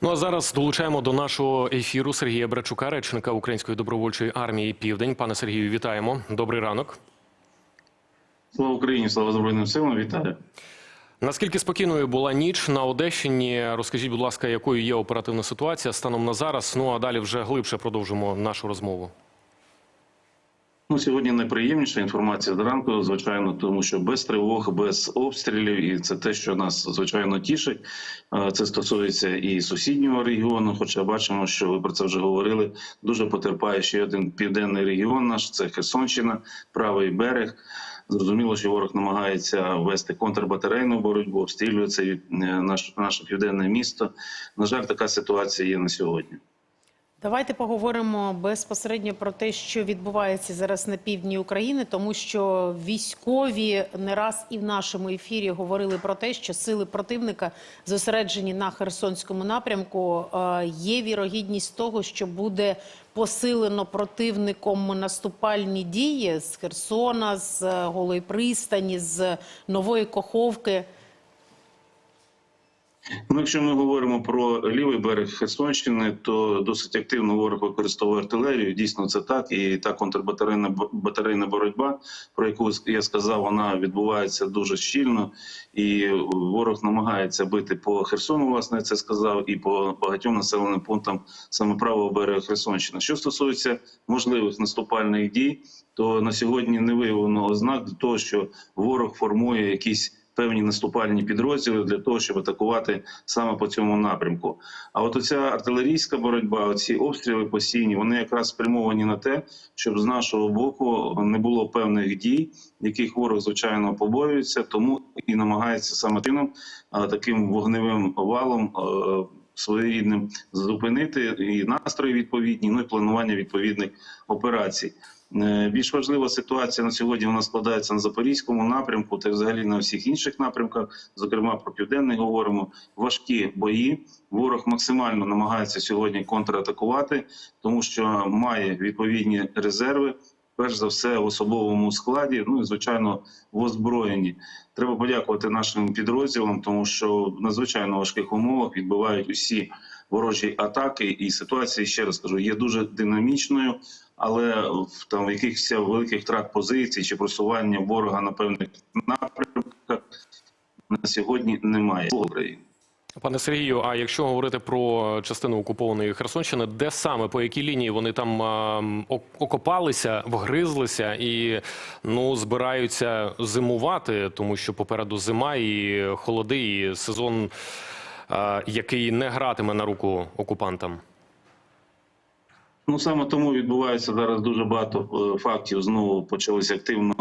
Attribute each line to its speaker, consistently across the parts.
Speaker 1: Ну а зараз долучаємо до нашого ефіру Сергія Брачука, речника Української добровольчої армії Південь. Пане Сергію, вітаємо. Добрий ранок.
Speaker 2: Слава Україні, слава Збройним силам, вітаю.
Speaker 1: Наскільки спокійною була ніч на Одещині? Розкажіть, будь ласка, якою є оперативна ситуація станом на зараз? Ну а далі вже глибше продовжимо нашу розмову.
Speaker 2: Ну, сьогодні найприємніша інформація зранку, звичайно, тому що без тривог, без обстрілів, і це те, що нас звичайно тішить. Це стосується і сусіднього регіону. Хоча бачимо, що ви про це вже говорили. Дуже потерпає ще один південний регіон. Наш це Херсонщина, правий берег. Зрозуміло, що ворог намагається вести контрбатарейну боротьбу, обстрілює це е, наш, наше південне місто. На жаль, така ситуація є на сьогодні.
Speaker 3: Давайте поговоримо безпосередньо про те, що відбувається зараз на півдні України, тому що військові не раз і в нашому ефірі говорили про те, що сили противника зосереджені на Херсонському напрямку. Е, Є вірогідність того, що буде посилено противником наступальні дії з Херсона, з е, Голої пристані, з Нової Коховки.
Speaker 2: Ну, якщо ми говоримо про лівий берег Херсонщини, то досить активно ворог використовує артилерію. Дійсно, це так. І та контрбатарейна батарейна боротьба, про яку я сказав, вона відбувається дуже щільно. І ворог намагається бити по Херсону, власне, це сказав, і по багатьом населеним пунктам саме правого берега Херсонщини. Що стосується можливих наступальних дій, то на сьогодні не виявлено ознак того, що ворог формує якісь певні наступальні підрозділи для того, щоб атакувати саме по цьому напрямку. А от оця артилерійська боротьба, оці обстріли постійні, вони якраз спрямовані на те, щоб з нашого боку не було певних дій, яких ворог звичайно побоюється, тому і намагається саме чином таким вогневим валом. Своєрідним зупинити і настрої відповідні, ну і планування відповідних операцій. Е, Більш важлива ситуація на сьогодні вона складається на запорізькому напрямку та взагалі на всіх інших напрямках. Зокрема, про південний говоримо. Важкі бої. Ворог максимально намагається сьогодні контратакувати, тому що має відповідні резерви. Перш за все в особовому складі, ну і звичайно в озброєнні. Треба подякувати нашим підрозділам, тому що в надзвичайно важких умовах відбувають усі ворожі атаки, і ситуація ще раз кажу, є дуже динамічною, але в там якихось великих втрат позицій чи просування ворога на певних напрямках на сьогодні немає Слава Україні.
Speaker 1: Пане Сергію, а якщо говорити про частину окупованої Херсонщини, де саме по якій лінії вони там окопалися, вгризлися і ну збираються зимувати, тому що попереду зима і холоди, і сезон, який не гратиме на руку окупантам.
Speaker 2: Ну саме тому відбувається зараз дуже багато е, фактів. Знову почалися активно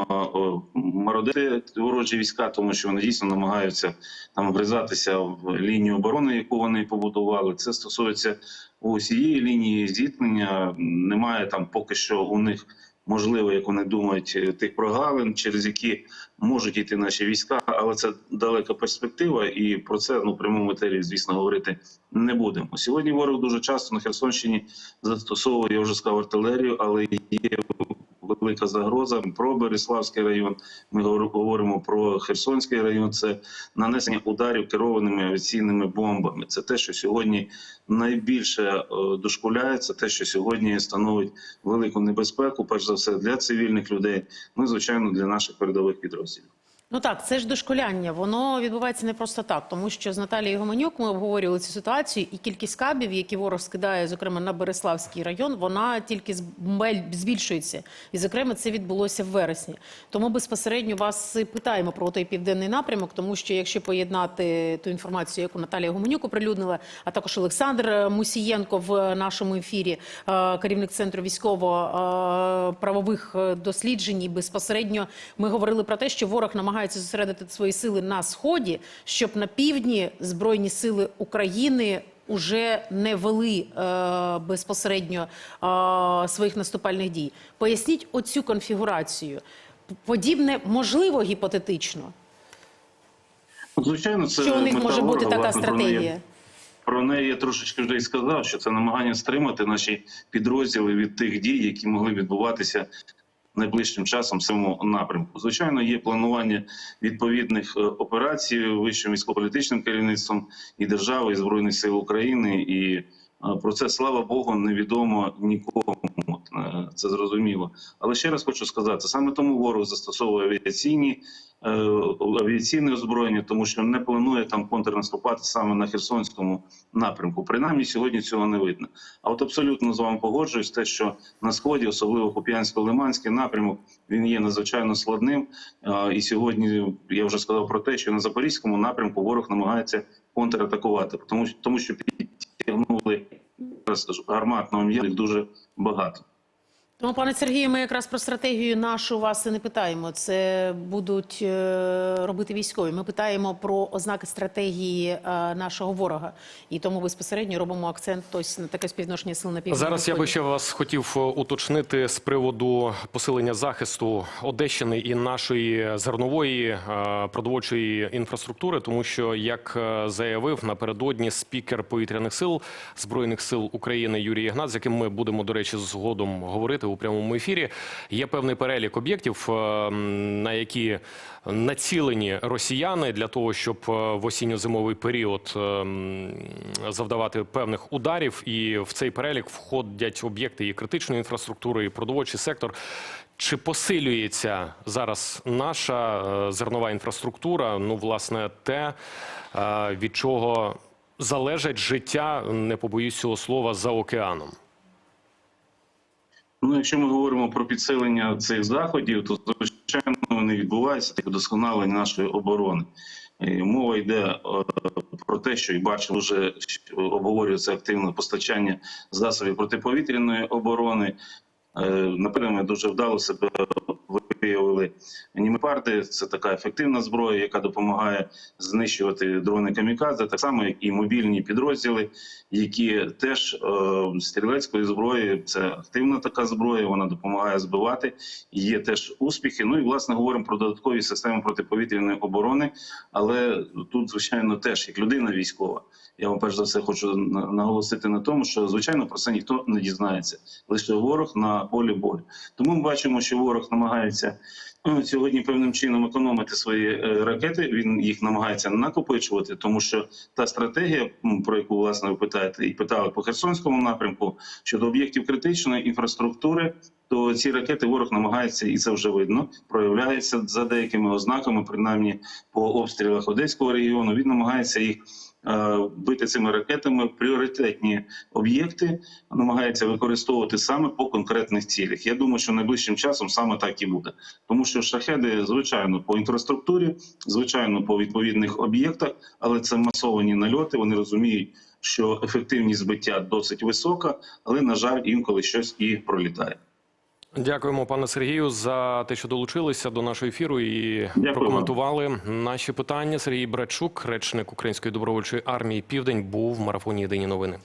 Speaker 2: е, мародити ворожі війська, тому що вони дійсно намагаються там вризатися в лінію оборони, яку вони побудували. Це стосується усієї лінії зіткнення. Немає там поки що у них можливо, як вони думають, е, тих прогалин, через які можуть йти наші війська, але це далека перспектива, і про це ну в прямому етері, звісно, говорити не будемо. Сьогодні ворог дуже часто на Херсонщині застосовує я вже сказав артилерію, але є велика загроза про Береславський район. Ми говор- говоримо про Херсонський район. Це нанесення ударів керованими авіаційними бомбами. Це те, що сьогодні найбільше дошкуляється, дошкуляє, це те, що сьогодні становить велику небезпеку, перш за все для цивільних людей. Ну і звичайно для наших передових підрозділів.
Speaker 3: Ну так, це ж дошколяння. Воно відбувається не просто так, тому що з Наталією Гоманюк ми обговорювали цю ситуацію, і кількість кабів, які ворог скидає, зокрема на Береславський район, вона тільки збільшується. І, зокрема, це відбулося в вересні. Тому безпосередньо вас питаємо про той південний напрямок, тому що якщо поєднати ту інформацію, яку Наталія Гоманюк оприлюднила, а також Олександр Мусієнко в нашому ефірі, е, керівник центру військово-правових досліджень, і безпосередньо ми говорили про те, що ворог намагається зосередити свої сили на сході, щоб на півдні збройні сили України. Уже не вели е, безпосередньо е, своїх наступальних дій. Поясніть оцю конфігурацію. Подібне можливо гіпотетично.
Speaker 2: Звичайно, це
Speaker 3: Що у них може бути
Speaker 2: ворога,
Speaker 3: така
Speaker 2: власне, про неї-
Speaker 3: стратегія?
Speaker 2: Про неї я трошечки вже й сказав, що це намагання стримати наші підрозділи від тих дій, які могли відбуватися найближчим часом в цьому напрямку. Звичайно, є планування відповідних е, операцій вищим військово-політичним керівництвом і держави, і збройних сил України. І е, про це слава Богу невідомо нікому. Це зрозуміло. Але ще раз хочу сказати: саме тому ворог застосовує авіаційні е, авіаційне озброєння, тому що не планує там контрнаступати саме на Херсонському напрямку. Принаймні сьогодні цього не видно. А от абсолютно з вами погоджуюсь, те, що на сході, особливо Куп'янсько-Лиманський напрямок, він є надзвичайно складним. І сьогодні я вже сказав про те, що на запорізькому напрямку ворог намагається контратакувати, тому тому що підтягнули гарматного м'я дуже багато.
Speaker 3: Тому, пане Сергію, ми якраз про стратегію нашу вас і не питаємо. Це будуть е, робити військові. Ми питаємо про ознаки стратегії е, нашого ворога. І тому безпосередньо робимо акцент ось на таке співвідношення сил на півдні.
Speaker 1: Зараз я би ще вас хотів е, уточнити з приводу посилення захисту Одещини і нашої зернової продовольчої інфраструктури, тому що як заявив напередодні спікер повітряних сил збройних сил України Юрій Ігнат, з яким ми будемо до речі згодом говорити у прямому ефірі. Є певний перелік об'єктів, е, на які націлені росіяни для того, щоб е, в осінньо-зимовий період е, завдавати певних ударів. І в цей перелік входять об'єкти і критичної інфраструктури, і продовольчий сектор. Чи посилюється зараз наша зернова інфраструктура? Ну, власне, те, від чого залежить життя, не побоюсь цього слова, за океаном.
Speaker 2: Ну, якщо ми говоримо про підсилення цих заходів, то звичайно вони відбуваються як вдосконалення нашої оборони. Мова йде е, про те, що і бачимо, вже обговорюється активне постачання засобів протиповітряної оборони. Е, Наприклад, дуже вдало себе виявили німепарди. Це така ефективна зброя, яка допомагає знищувати дрони камікадзе, так само як і мобільні підрозділи, які теж е, стрілецької зброї. Це активна така зброя. Вона допомагає збивати. Є теж успіхи. Ну і власне говоримо про додаткові системи протиповітряної оборони. Але тут, звичайно, теж як людина військова. Я вам перш за все хочу наголосити на тому, що звичайно про це ніхто не дізнається. Лише ворог на полі бою. Тому ми бачимо, що ворог намагається сьогодні певним чином економити свої е, ракети. Він їх намагається накопичувати, тому що та стратегія, про яку власне ви питаєте, і питали по Херсонському напрямку щодо об'єктів критичної інфраструктури. То ці ракети ворог намагається, і це вже видно, проявляється за деякими ознаками, принаймні по обстрілах Одеського регіону. Він намагається їх бити цими ракетами пріоритетні об'єкти, намагається використовувати саме по конкретних цілях. Я думаю, що найближчим часом саме так і буде, тому що шахеди, звичайно, по інфраструктурі, звичайно, по відповідних об'єктах, але це масовані нальоти. Вони розуміють, що ефективність збиття досить висока, але на жаль, інколи щось і пролітає.
Speaker 1: Дякуємо, пане Сергію, за те, що долучилися до нашого ефіру і
Speaker 2: Дякую
Speaker 1: прокоментували наші питання. Сергій Брачук, речник Української добровольчої армії Південь, був в марафоні Єдині новини.